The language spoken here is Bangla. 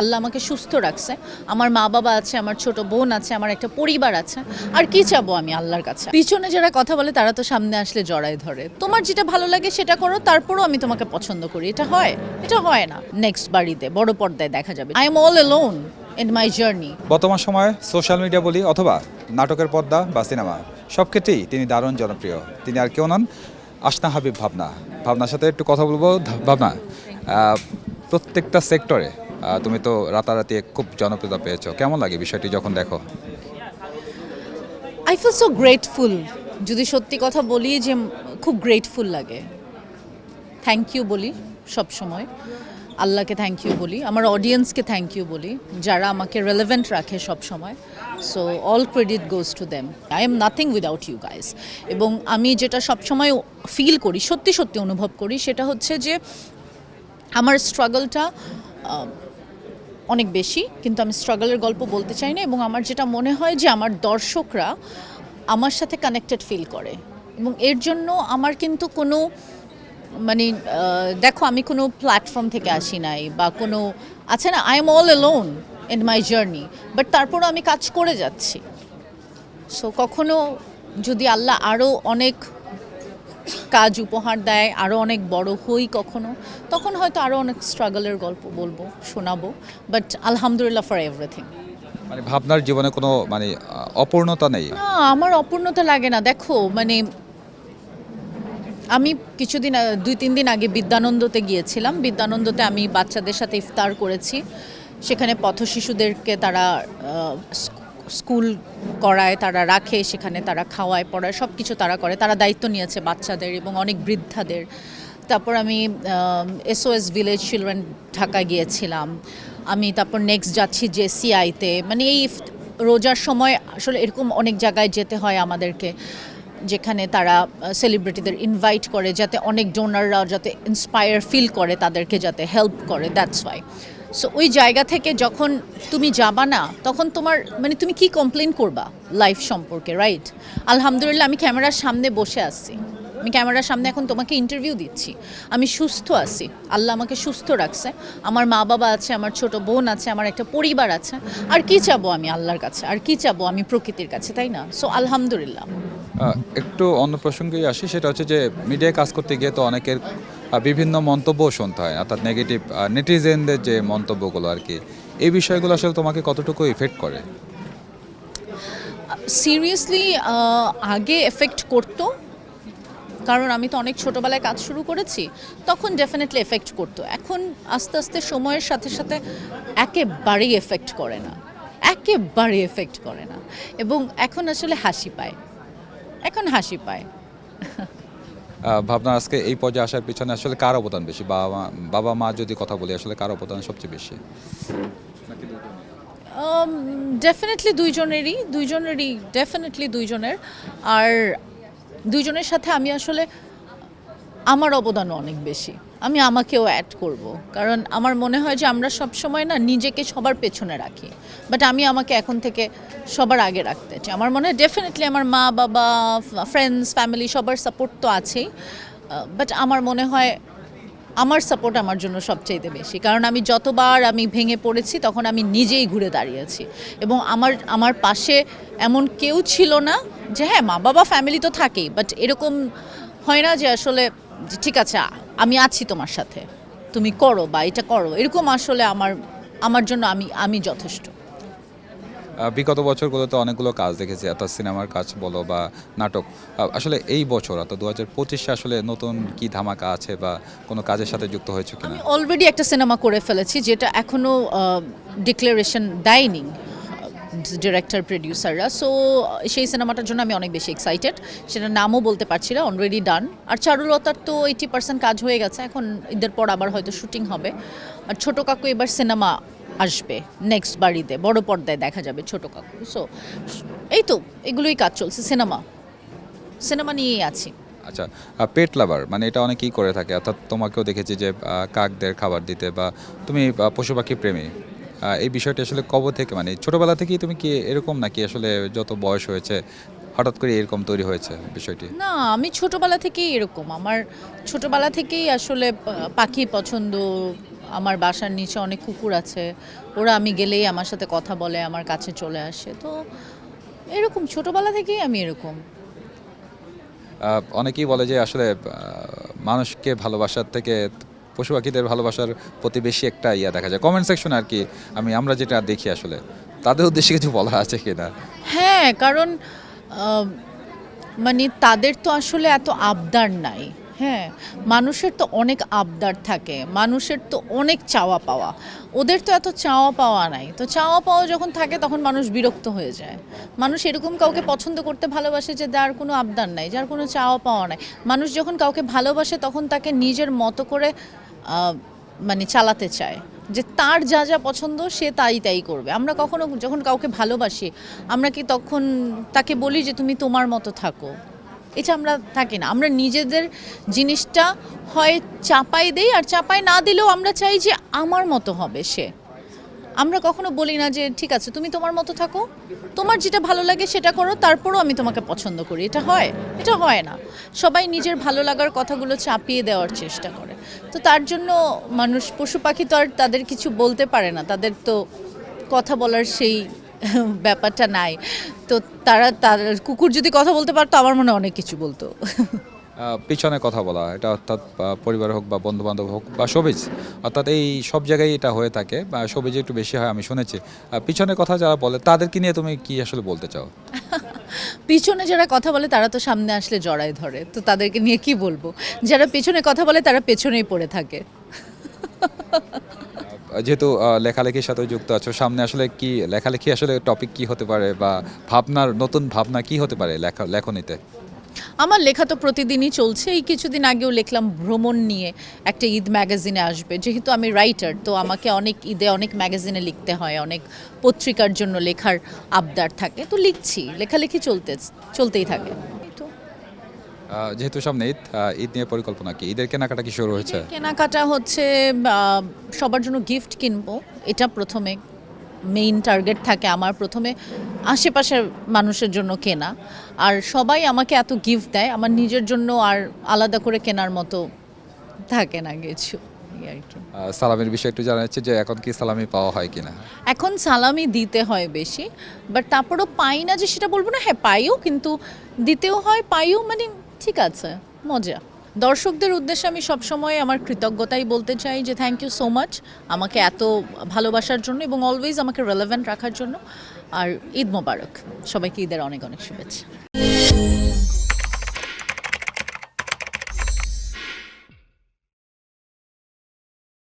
আল্লাহ আমাকে সুস্থ রাখছে। আমার মা বাবা আছে, আমার ছোট বোন আছে, আমার একটা পরিবার আছে। আর কি চাবো আমি আল্লাহর কাছে? পিছনে যারা কথা বলে, তারা তো সামনে আসলে জড়াই ধরে। তোমার যেটা ভালো লাগে সেটা করো, তারপরও আমি তোমাকে পছন্দ করি। এটা হয় এটা হয় না। নেক্সট বাড়িতে, বড় পর্দায় দেখা যাবে। I am all alone in my journey বর্তমান সময়ে সোশ্যাল মিডিয়া বলি অথবা নাটকের পর্দা বা সিনেমা সব ক্ষেত্রেই তিনি দারুণ জনপ্রিয়। তিনি আর কেউ নন আসনা হাবিব ভাবনা। ভাবনার সাথে একটু কথা বলব ভাবনা। প্রত্যেকটা সেক্টরে তুমি তো রাতারাতি খুব জনপ্রিয়তা পেয়েছ। কেমন লাগে বিষয়টি যখন দেখো? আই ফিল সো গ্রেটফুল যদি সত্যি কথা বলি যে খুব গ্রেটফুল লাগে। থ্যাংক ইউ বলি সব সময়। আল্লাহকে থ্যাংক ইউ বলি, আমার অডিয়েন্সকে থ্যাংক ইউ বলি, যারা আমাকে রেলেভেন্ট রাখে সব সময়। So all credit goes to them I am nothing without you guys এবং আমি যেটা সবসময় ফিল করি, সত্যি সত্যি অনুভব করি, সেটা হচ্ছে যে আমার স্ট্রাগলটা অনেক বেশি, কিন্তু আমি স্ট্রাগলের গল্প বলতে চাই না এবং আমার যেটা মনে হয় যে আমার দর্শকরা আমার সাথে কানেক্টেড ফিল করে এবং এর জন্য আমার কিন্তু কোনো মানে দেখো আমি কোনো প্ল্যাটফর্ম থেকে আসি নাই বা কোনো আছে না I am all alone in my journey but তারপরও আমি কাজ করে যাচ্ছি। সো কখনো যদি আল্লাহ আরও অনেক কাজ উপহার দেয় আরও অনেক বড় হই কখনো। তখন হয়তো আরও অনেক স্ট্রাগলের গল্প বলব শোনাবো বাট আলহামদুলিল্লাহ ফর এভরিথিং মানে ভাবনার জীবনে কোনো মানে অপূর্ণতা নেই? না আমার অপূর্ণতা লাগে না। দেখো মানে আমি কিছুদিন দুই তিন দিন আগে বিদ্যানন্দতে গিয়েছিলাম। বিদ্যানন্দতে আমি বাচ্চাদের সাথে ইফতার করেছি। সেখানে পথ শিশুদেরকে তারা স্কুল করায়, তারা রাখে, সেখানে তারা খাওয়ায়, পড়ায় সব কিছু তারা করে। তারা দায়িত্ব নিয়েছে বাচ্চাদের এবং অনেক বৃদ্ধাদের। তারপর আমি এসওএস ভিলেজ চিলড্রেন ঢাকা গিয়েছিলাম। আমি তারপর নেক্সট যাচ্ছি জেসিআইতে মানে এই রোজার সময় আসলে এরকম অনেক জায়গায় যেতে হয় আমাদেরকে, যেখানে তারা সেলিব্রিটিদের ইনভাইট করে, যাতে অনেক ডোনাররা যাতে ইন্সপায়ার ফিল করে তাদেরকে, যাতে হেল্প করে দ্যাটস ওয়াই সো ওই জায়গা থেকে যখন তুমি যাবা না, তখন তোমার মানে তুমি কি কমপ্লেন করবা লাইফ সম্পর্কে রাইট আলহামদুলিল্লাহ, আমি ক্যামেরার সামনে বসে আছি। আমি ক্যামেরার সামনে এখন তোমাকে ইন্টারভিউ দিচ্ছি। আমি সুস্থ আছি। আল্লাহ আমাকে সুস্থ রাখছে। আমার মা বাবা আছে, আমার ছোট বোন আছে, আমার একটা পরিবার আছে। আর কি চাবো আমি আল্লাহর কাছে? আর কি চাবো আমি প্রকৃতির কাছে, তাই না? সো আলহামদুলিল্লাহ। একটু অন্য প্রসঙ্গেই আসি, সেটা হচ্ছে যে মিডিয়ায় কাজ করতে গিয়ে তো অনেকের বিভিন্ন মন্তব্য শুনতে হয়, অর্থাৎ নেগেটিভ নেটিজেনদের যে মন্তব্যগুলো আর কি, এই বিষয়গুলো আসলে তোমাকে কতটুকু ইফেক্ট করে? সিরিয়াসলি আগে এফেক্ট করতো, কারণ আমি তো অনেক ছোটোবেলায় কাজ শুরু করেছি, তখন ডেফিনেটলি এফেক্ট করতো। এখন আস্তে আস্তে সময়ের সাথে সাথে একেবারেই এফেক্ট করে না একেবারে এফেক্ট করে না। এবং এখন আসলে হাসি পায়, এখন হাসি পায়। ভাবনা আজকে এই পর্যায়ে আসার পিছনে আসলে কার অবদান বেশি? বাবা মা বাবা, মা যদি কথা বলি, আসলে কার অবদান সবচেয়ে বেশি? ডেফিনেটলি দুইজনেরই দুইজনেরই ডেফিনেটলি দুইজনের। আর দুইজনের সাথে আমি আসলে, আমার অবদানও অনেক বেশি। আমি আমাকেও অ্যাড করব। কারণ আমার মনে হয় যে আমরা সব সময় না নিজেকে সবার পেছনে রাখি। বাট আমি আমাকে এখন থেকে সবার আগে রাখতে চাই। আমার মনে হয় ডেফিনেটলি আমার মা, বাবা ফ্রেন্ডস ফ্যামিলি সবার সাপোর্ট তো আছেই। বাট আমার মনে হয় আমার সাপোর্ট আমার জন্য সবচাইতে বেশি। কারণ আমি যতবার আমি ভেঙে পড়েছি, তখন আমি নিজেই ঘুরে দাঁড়িয়েছি। এবং আমার আমার পাশে এমন কেউ ছিল না যে হ্যাঁ মা, বাবা ফ্যামিলি তো থাকেই। বাট এরকম হয় না যে আসলে যে ঠিক আছে আমি আছি তোমার সাথে তুমি করো বা এটা করো। এরকম আসলে আমার আমার জন্য আমি আমি যথেষ্ট। বিগত বছরগুলোতে অনেকগুলো কাজ দেখেছি অর্থাৎ সিনেমার কাজ বলো বা নাটক। আসলে এই বছর অর্থাৎ দু হাজার পঁচিশে আসলে নতুন কি ধামাকা আছে বা কোনো কাজের সাথে যুক্ত হয়েছে কিনা? আমি অলরেডি একটা সিনেমা করে ফেলেছি যেটা এখনও ডিক্লারেশন দেয়নি। ডিরেক্টর প্রডিউসাররা সো সেই সিনেমাটার জন্য আমি অনেক বেশি এক্সাইটেড সেটার নামও বলতে পারছি না অলরেডি ডান আর চারুলতার তো এইটি পার্সেন্ট কাজ হয়ে গেছে, এখন ঈদের পর আবার হয়তো শুটিং হবে। আর ছোটো কাকু এবার সিনেমা আসবে নেক্সট বাড়িতে, বড় পর্দায় দেখা যাবে ছোটো কাকু। সো এই তো, এগুলোই কাজ চলছে সিনেমা সিনেমা নিয়েই আছি। আচ্ছা পেট লাভার মানে এটা অনেকেই করে থাকে। অর্থাৎ তোমাকেও দেখেছি যে কাকদের খাবার দিতে বা তুমি পশু পাখি প্রেমী। এই বিষয়টি আসলে কবে থেকে মানে ছোটবেলা থেকেই তুমি কি এরকম নাকি আসলে যত বয়স হয়েছে হঠাৎ করে এরকম তৈরি হয়েছে বিষয়টি? না আমি ছোটবেলা থেকেই এরকম। আমার ছোটবেলা থেকেই আসলে পাখি পছন্দ আমার বাসার নিচে অনেক কুকুর আছে ওরা আমি গেলেই আমার সাথে কথা বলে আমার কাছে চলে আসে। তো এরকম ছোটবেলা থেকেই আমি এরকম। অনেকেই বলে যে আসলে মানুষকে ভালোবাসার থেকে পশু পাখিদের ভালোবাসার প্রতি বেশি একটা ইয়া দেখা যায়। কমেন্ট সেকশন আর কি, আমি, আমরা যেটা দেখি আসলে, তাদের উদ্দেশ্যে কিছু বলা আছে কিনা? হ্যাঁ কারণ মানে তাদের তো আসলে এত আবদার নাই। হ্যাঁ মানুষের তো অনেক আবদার থাকে, মানুষের তো অনেক চাওয়া পাওয়া। ওদের তো এত চাওয়া পাওয়া নাই। তো চাওয়া পাওয়া যখন থাকে, তখন মানুষ বিরক্ত হয়ে যায়। মানুষ এরকম কাউকে পছন্দ করতে ভালোবাসে যে যার কোনো আবদার নাই, যার কোনো চাওয়া পাওয়া নাই। মানুষ যখন কাউকে ভালোবাসে, তখন তাকে নিজের মতো করে মানে চালাতে চায়। যে তার যা যা পছন্দ সে তাই তাই করবে। আমরা কখনো যখন কাউকে ভালোবাসি, আমরা কি তখন তাকে বলি যে তুমি তোমার মতো থাকো? এটা আমরা থাকি না। আমরা নিজেদের জিনিসটা হয় চাপাই দেই আর চাপাই না দিলেও আমরা চাই যে আমার মতো হবে সে। আমরা কখনো বলি না যে, ঠিক আছে, তুমি তোমার মতো থাকো। তোমার যেটা ভালো লাগে সেটা করো, তারপরও আমি তোমাকে পছন্দ করি। এটা হয় এটা হয় না। সবাই নিজের ভালো লাগার কথাগুলো চাপিয়ে দেওয়ার চেষ্টা করে। তো তার জন্য মানুষ, পশু পাখি তো আর তাদের কিছু বলতে পারে না। তাদের তো কথা বলার সেই ব্যাপারটা নাই। তো তারা, তার, কুকুর যদি কথা বলতে পারতো, আমার মনে অনেক কিছু বলতো। পিছনে কথা বলা এটা অর্থাৎ পরিবার হোক বা বন্ধু বান্ধব হোক বা সবিজ অর্থাৎ এই সব জায়গায় এটা হয়ে থাকে বা সবিজে একটু বেশি হয় আমি শুনেছি। পিছনে কথা যারা বলে তাদেরকে নিয়ে তুমি কি আসলে বলতে চাও? পিছনে যারা কথা বলে তারা তো সামনে আসলে জড়ায় ধরে তো তাদেরকে নিয়ে কি বলব? যারা পিছনে কথা বলে তারা পেছনেই পড়ে থাকে। যেহেতু লেখালেখির সাথে যুক্ত আছো সামনে আসলে কি লেখালেখি আসলে টপিক কি হতে পারে বা ভাবনার নতুন ভাবনা কি হতে পারে লেখা লেখনীতে? আমার লেখা তো প্রতিদিনই চলছে। এই কিছুদিন আগেও লিখলাম ভ্রমণ নিয়ে একটা ঈদ ম্যাগাজিনে আসবে। যেহেতু আমি রাইটার তো আমাকে অনেক ঈদে অনেক ম্যাগাজিনে লিখতে হয় অনেক পত্রিকার জন্য লেখার আবদার থাকে। তো লিখছি লেখালেখি চলতে চলতেই থাকে। যেহেতু সামনে ঈদ ঈদ নিয়ে পরিকল্পনা কি? ঈদের কেনাকাটা কি শুরু হয়েছে? কেনাকাটা হচ্ছে সবার জন্য গিফট কিনবো। এটা প্রথমে মেইন টার্গেট থাকে আমার প্রথমে আশেপাশের মানুষের জন্য কেনা। আর সবাই আমাকে এত গিফট দেয় আমার নিজের জন্য আর আলাদা করে কেনার মতো থাকে না কিছু। সালামের বিষয়ে একটু জানা যাচ্ছে যে এখন কি সালামি পাওয়া হয় কিনা? এখন সালামি দিতে হয় বেশি বাট তারপরও পাই না যে সেটা বলব না হ্যাঁ পাইও কিন্তু দিতেও হয় পাইও মানে ঠিক আছে মজা। দর্শকদের উদ্দেশ্যে আমি সবসময় আমার কৃতজ্ঞতাই বলতে চাই যে থ্যাংক ইউ সো মাচ আমাকে এত ভালোবাসার জন্য এবং অলওয়েজ আমাকে রেলেভেন্ট রাখার জন্য। আর ঈদ মোবারক। সবাইকে ঈদের অনেক অনেক শুভেচ্ছা।